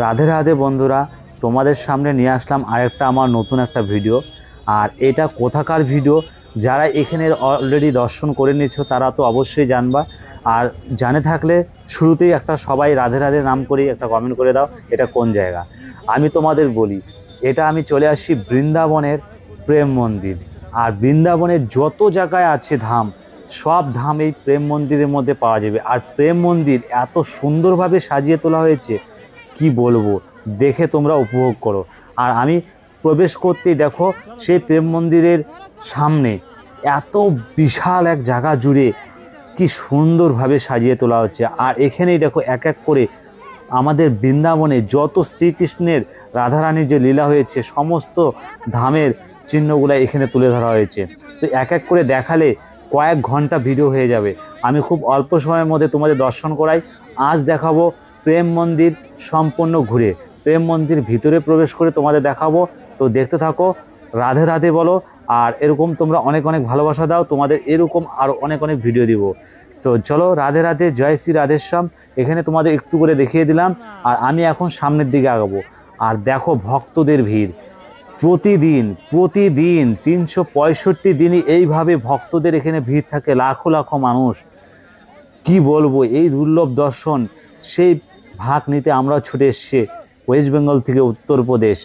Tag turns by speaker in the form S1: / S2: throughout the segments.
S1: রাধে রাধে বন্ধুরা, তোমাদের সামনে নিয়ে আসলাম আরেকটা আমার নতুন একটা ভিডিও। আর এটা কোথাকার ভিডিও? যারা এখানে অলরেডি দর্শন করে নিচ্ছ তারা তো অবশ্যই জানবা। আর জানে থাকলে শুরুতেই একটা সবাই রাধে রাধে নাম করেই একটা কমেন্ট করে দাও, এটা কোন জায়গা? আমি তোমাদের বলি, এটা আমি চলে আসি বৃন্দাবনের প্রেম মন্দির। আর বৃন্দাবনের যত জায়গায় আছে ধাম, সব ধাম এই প্রেম মন্দিরের মধ্যে পাওয়া যাবে। আর প্রেম মন্দির এত সুন্দরভাবে সাজিয়ে তোলা হয়েছে কি বলব? দেখে তোমরা উপভোগ করো। আর আমি প্রবেশ করতেই দেখো, সেই প্রেম মন্দিরের সামনে এত বিশাল এক জায়গা জুড়ে কি সুন্দরভাবে সাজিয়ে তোলা হচ্ছে। আর এখানেই দেখো এক এক করে আমাদের বৃন্দাবনে যত শ্রীকৃষ্ণের রাধারানীর যে লীলা হয়েছে, সমস্ত ধামের চিহ্নগুলো এখানে তুলে ধরা হয়েছে। তো এক এক করে দেখালে কয়েক ঘণ্টা ভিডিও হয়ে যাবে। আমি খুব অল্প সময়ের মধ্যে তোমাদের দর্শন করাই। আজ দেখাবো প্রেম মন্দির সম্পূর্ণ ঘুরে, প্রেম মন্দির ভিতরে প্রবেশ করে তোমাদের দেখাবো। তো দেখতে থাকো, রাধে রাধে বলো, আর এরকম তোমরা অনেক অনেক ভালোবাসা দাও, তোমাদের এরকম আরও অনেক অনেক ভিডিও দিব। তো চলো, রাধে রাধে, জয় শ্রী রাধেশ্যাম। এখানে তোমাদের একটু করে দেখিয়ে দিলাম, আর আমি এখন সামনের দিকে আগাবো। আর দেখো ভক্তদের ভিড়। প্রতিদিন প্রতিদিন তিনশো পঁয়ষট্টি দিনই এইভাবে ভক্তদের এখানে ভিড় থাকে, লাখো লাখো মানুষ। কি বলব, এই দুর্লভ দর্শন, সেই ভাগ নিতে আমরা ছুটে এসছে ওয়েস্ট বেঙ্গল থেকে উত্তরপ্রদেশ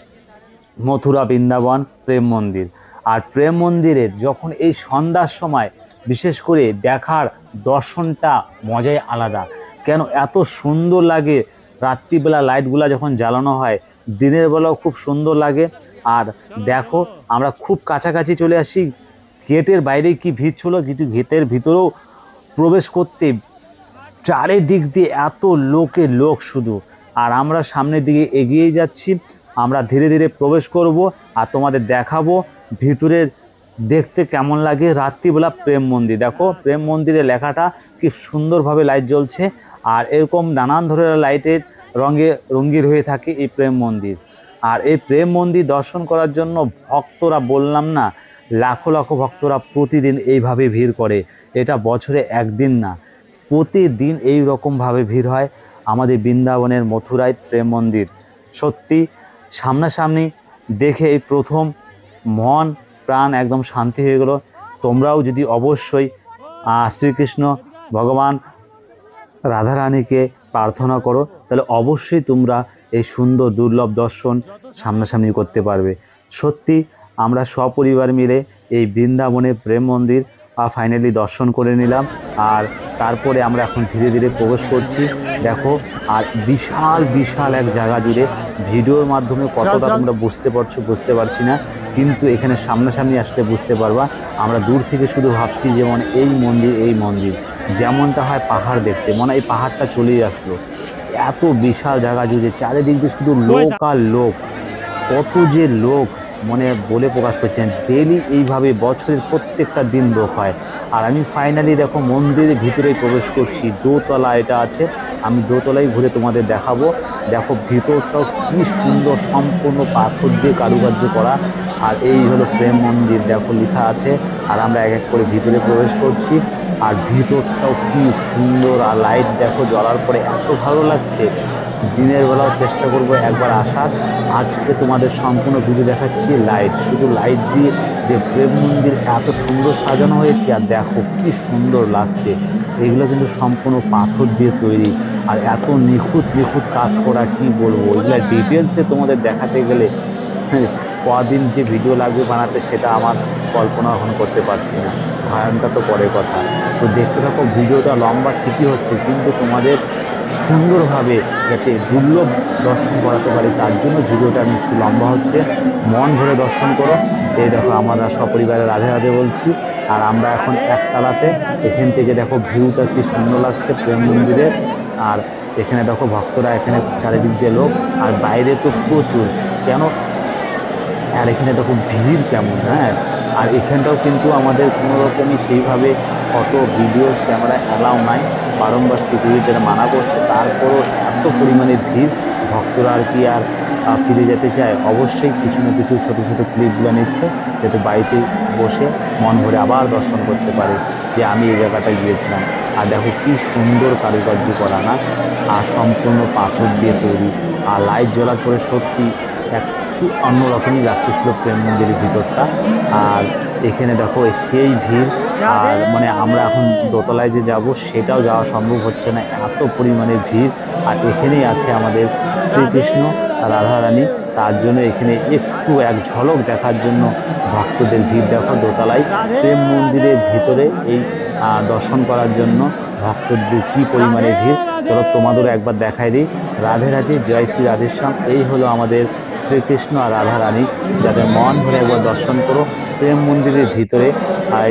S1: মথুরা, বৃন্দাবন, প্রেম মন্দির। আর প্রেম মন্দিরের যখন এই সন্ধ্যার সময় বিশেষ করে দেখার দর্শনটা মজাই আলাদা। কেন এত সুন্দর লাগে, রাত্রিবেলা লাইটগুলা যখন জ্বালানো হয়, দিনের বেলাও খুব সুন্দর লাগে। আর দেখো, আমরা খুব কাছাকাছি চলে আসি, গেটের বাইরে কি ভিড় ছিল কিন্তু গেটের ভিতরেও প্রবেশ করতে চারিদিক দিয়ে এত লোকে লোক শুধু। আর আমরা সামনের দিকে এগিয়ে যাচ্ছি, আমরা ধীরে ধীরে প্রবেশ করব আর তোমাদের দেখাবো ভিতরের দেখতে কেমন লাগে রাত্রিবেলা প্রেম মন্দির। দেখো, প্রেম মন্দিরের লেখাটা কি সুন্দরভাবে লাইট জ্বলছে আর এরকম নানান ধরনের লাইটের রঙে রঙ্গির হয়ে থাকে এই প্রেম মন্দির। আর এই প্রেম মন্দির দর্শন করার জন্য ভক্তরা বললাম না, লাখো লাখো ভক্তরা প্রতিদিন এইভাবে ভিড় করে। এটা বছরে একদিন না প্রতিদিন এই রকমভাবে ভিড় হয় আমাদের বৃন্দাবনের মথুরায় প্রেম মন্দির। সত্যি, সামনাসামনি দেখে এই প্রথম মন, প্রাণ একদম শান্তি হয়ে গেল। তোমরাও যদি অবশ্যই শ্রীকৃষ্ণ ভগবান রাধারানীকে প্রার্থনা করো, তাহলে অবশ্যই তোমরা এই সুন্দর দুর্লভ দর্শন সামনাসামনি করতে পারবে। সত্যি, আমরা সপরিবার মিলে এই বৃন্দাবনে প্রেম মন্দির ফাইনালি দর্শন করে নিলাম। আর তারপরে আমরা এখন ধীরে ধীরে প্রবেশ করছি। দেখো আর বিশাল বিশাল এক জায়গা জুড়ে ভিডিওর মাধ্যমে কতটা তোমরা বুঝতে পারছ বুঝতে পারছি না। কিন্তু এখানে সামনাসামনি আসলে বুঝতে পারবা আমরা দূর থেকে শুধু ভাবছি যেমন এই মন্দির এই মন্দির। যেমনটা হয় পাহাড় দেখতে মনে এই পাহাড়টা চলেই আসলো। এত বিশাল জায়গা জুড়ে চারিদিক দিয়ে শুধু লোক আর লোক কত যে লোক। মানে বলে প্রকাশ করছেন ডেলি এইভাবে বছরের প্রত্যেকটা দিন লোক হয়। আর আমি ফাইনালি দেখো মন্দিরের ভিতরে প্রবেশ করছি, দোতলা এটা আছে, আমি দোতলায় ঘুরে তোমাদের দেখাবো। দেখো ভিতরটাও কী সুন্দর সম্পূর্ণ পাথর দিয়ে কারুকার্য করা, আর এই হলো প্রেম মন্দির, দেখো লেখা আছে, আর আমরা এক এক করে ভিতরে প্রবেশ করছি, আর ভিতরটাও কী সুন্দর, আর লাইট দেখো জ্বলার পরে এত ভালো লাগছে। দিনের বেলাও চেষ্টা করব একবার আসার। আজকে তোমাদের সম্পূর্ণ ভিডিও দেখাচ্ছি লাইট শুধু লাইট দিয়ে যে প্রেম মন্দির এত সুন্দর সাজানো হয়েছে, আর দেখো কি সুন্দর লাগছে। এগুলো কিন্তু সম্পূর্ণ পাথর দিয়ে তৈরি। আর এত নিখুঁত নিখুঁত কাজ করা, কি বলব? এগুলো ডিটেলসে তোমাদের দেখাতে গেলে কদিন যে ভিডিও লাগবে বানাতে, সেটা আমার কল্পনা এখন করতে পারছি না। ভয়ঙ্কর তো পরের কথা। তো দেখতে থাকো ভিডিওটা লম্বা ঠিকই হচ্ছে, কিন্তু তোমাদের সুন্দরভাবে যাতে দুর্লভ দর্শন করাতে পারি, তার জন্য ভিডিওটা আমি একটু লম্বা হচ্ছে। মন ভরে দর্শন করো। এই দেখো, আমরা সপরিবারে রাধে রাধে বলছি। আর আমরা এখন একতলাতে। এখান থেকে দেখো ভিউটা কি সুন্দর লাগছে প্রেম মন্দিরের আর এখানে দেখো ভক্তরা, এখানে চারিদিক দিয়ে লোক। আর বাইরে তো প্রচুর। কেন? আর এখানে দেখো ভিড় কেমন হ্যাঁ? আর এখানটাও কিন্তু আমাদের কোনো রকমই সেইভাবে অত ভিডিওস, ক্যামেরা অ্যালাউ নাই। বারংবার সিকিউরিটিরা মানা করছে। তারপরও এত পরিমাণে ভিড়, ভক্তরা আর কি আর ফিরে যেতে চায়। অবশ্যই কিছু না কিছু ছোটো ছোটো ক্লিপগুলো নিচ্ছে, যাতে বাড়িতে বসে মন ভরে আবার দর্শন করতে পারে যে আমি এই জায়গাটায় গিয়েছিলাম। আর দেখো কি সুন্দর কারুকার্য করা, না? আর সম্পূর্ণ পাথর দিয়ে তৈরি। আর লাইট জ্বলার পরে সত্যি একটু অন্যরকমই লাগতেছিল প্রেম মন্দিরের ভিতরটা। আর এখানে দেখো সেই ভিড়। আর মানে আমরা এখন দোতলায় যে যাব সেটাও যাওয়া সম্ভব হচ্ছে না। এত পরিমাণে ভিড়। আর এখানেই আছে আমাদের শ্রীকৃষ্ণ আর রাধারানী। তার জন্য এখানে একটু এক ঝলক দেখার জন্য ভক্তদের ভিড় দেখো দোতলায়। প্রেম মন্দিরের ভিতরে এই দর্শন করার জন্য ভক্তদের কী পরিমাণে ভিড়? চলো তোমাদেরও একবার দেখাই দিই। রাধে রাধে জয় শ্রী রাধেশ্যাম। এই হলো আমাদের শ্রীকৃষ্ণ আর রাধা রানী যাদের মন ভরে একবার দর্শন করো, প্রেম মন্দিরের ভিতরে। আর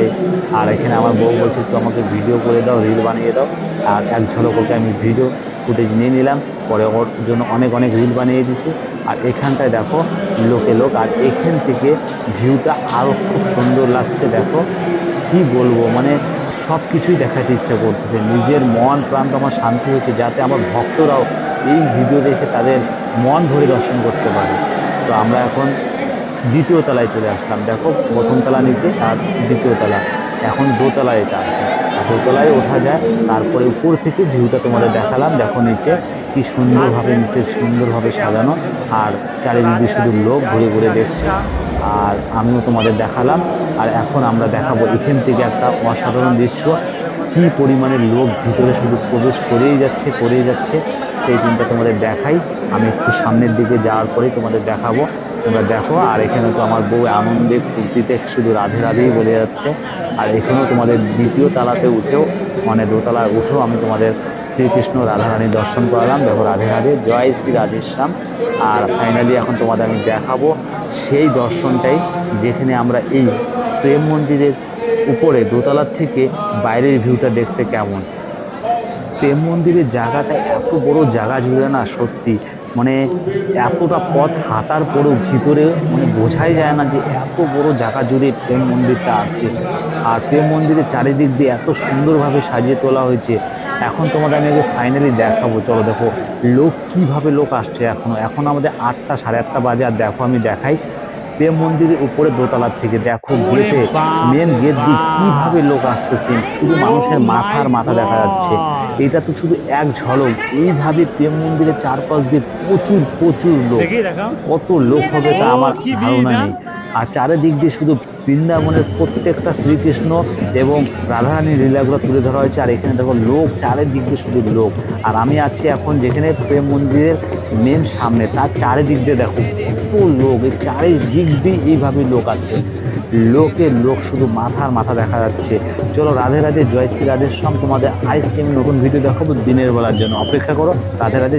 S1: আর এখানে আমার বউ বলছে তো আমাকে ভিডিও করে দাও রিল বানিয়ে দাও। আর এক ঝলক আমি ভিডিও ফুটেজ নিয়ে নিলাম। পরে ওর জন্য অনেক অনেক রিল বানিয়ে দিয়েছি আর এখানটায় দেখো, লোকে লোক। আর এখান থেকে ভিউটা আরও খুব সুন্দর লাগছে, দেখো। কি বলব মানে সব কিছুই দেখাতে ইচ্ছা করতেছে। নিজের মন প্রান্ত আমার শান্তি হচ্ছে, যাতে আমার ভক্তরাও এই ভিডিও দেখে তাদের মন ভরে দর্শন করতে পারে। তো আমরা এখন দ্বিতীয় তলায় চলে আসলাম। দেখো, প্রথম তলা নিচে আর দ্বিতীয় তলা। এখন দোতলায় এটা আছে। দোতলায় ওঠা যায়, তারপরে উপর থেকে ভিউটা তোমাদের দেখালাম। দেখো নিচে কি সুন্দরভাবে নিচে সুন্দরভাবে সাজানো। আর চারিদিকে শুধু লোক ঘুরে ঘুরে দেখছে। আর আমিও তোমাদের দেখালাম। আর এখন আমরা দেখাবো এখান থেকে একটা অসাধারণ দৃশ্য। কি পরিমাণে লোক ভিতরে শুধু প্রবেশ করেই যাচ্ছে করেই যাচ্ছে। সেই দিনটা তোমাদের দেখাই। আমি একটু সামনের দিকে যাওয়ার পরেই তোমাদের দেখাবো। তোমরা দেখো, আর এখানে তো আমার বউ আনন্দে ফুর্তিতে শুধু রাধে রাধেই বলে যাচ্ছে। আর এখানেও তোমাদের দ্বিতীয় তালাতে উঠেও মানে দোতলায় উঠেও আমি তোমাদের শ্রীকৃষ্ণ রাধারানী দর্শন করালাম। দেখো রাধে রাধে, জয় শ্রী রাধেশ্যাম। আর ফাইনালি এখন তোমাদের আমি দেখাবো সেই দর্শনটাই, যেখানে আমরা এই প্রেম মন্দিরের উপরে, দোতলার থেকে বাইরের ভিউটা দেখতে কেমন। প্রেম মন্দিরের জায়গাটা এত বড় জায়গা জুড়ে না সত্যি। মানে এতটা পথ হাঁটার পরেও ভিতরে মানে বোঝাই যায় না যে এত বড় জায়গা জুড়ে প্রেম মন্দিরটা আছে। আর প্রেম মন্দিরের চারিদিক দিয়ে এত সুন্দরভাবে সাজিয়ে তোলা হয়েছে। এখন তোমাদের আমি আগে ফাইনালি দেখাবো। চলো দেখো লোক কীভাবে লোক আসছে এখনও এখন আমাদের আটটা সাড়ে আটটা বাজে আর দেখো আমি দেখাই। প্রেম মন্দিরের উপরে দোতলার থেকে দেখো গেটে মেন গেট দিয়ে কীভাবে লোক আসতেছে। শুধু মানুষের মাথার মাথা দেখা যাচ্ছে। এটা তো শুধু এক ঝলক। এইভাবে প্রেম মন্দিরের চারপাশ দিয়ে প্রচুর প্রচুর লোক। কত লোক হবে তা আমার ধারণা নেই। আর চারিদিক দিয়ে শুধু বৃন্দাবনের প্রত্যেকটা শ্রীকৃষ্ণ এবং রাধারানীর লীলাগুলো তুলে ধরা হয়েছে। আর এখানে দেখো লোক চারিদিক দিয়ে শুধু লোক। আর আমি আছি এখন যেখানে প্রেম মন্দিরের মেন সামনে। তার চারিদিক দিয়ে দেখো কত লোক। এই চারিদিক দিয়ে এইভাবে লোক আছে। লোকের লোক শুধু মাথার মাথা দেখা যাচ্ছে। চলো রাধে রাধে, জয় শ্রী রাধের সঙ্গে তোমাদের আইসক্রিম নতুন ভিডিও দেখাবো দিনের বেলার জন্য। অপেক্ষা করো, রাধে রাধে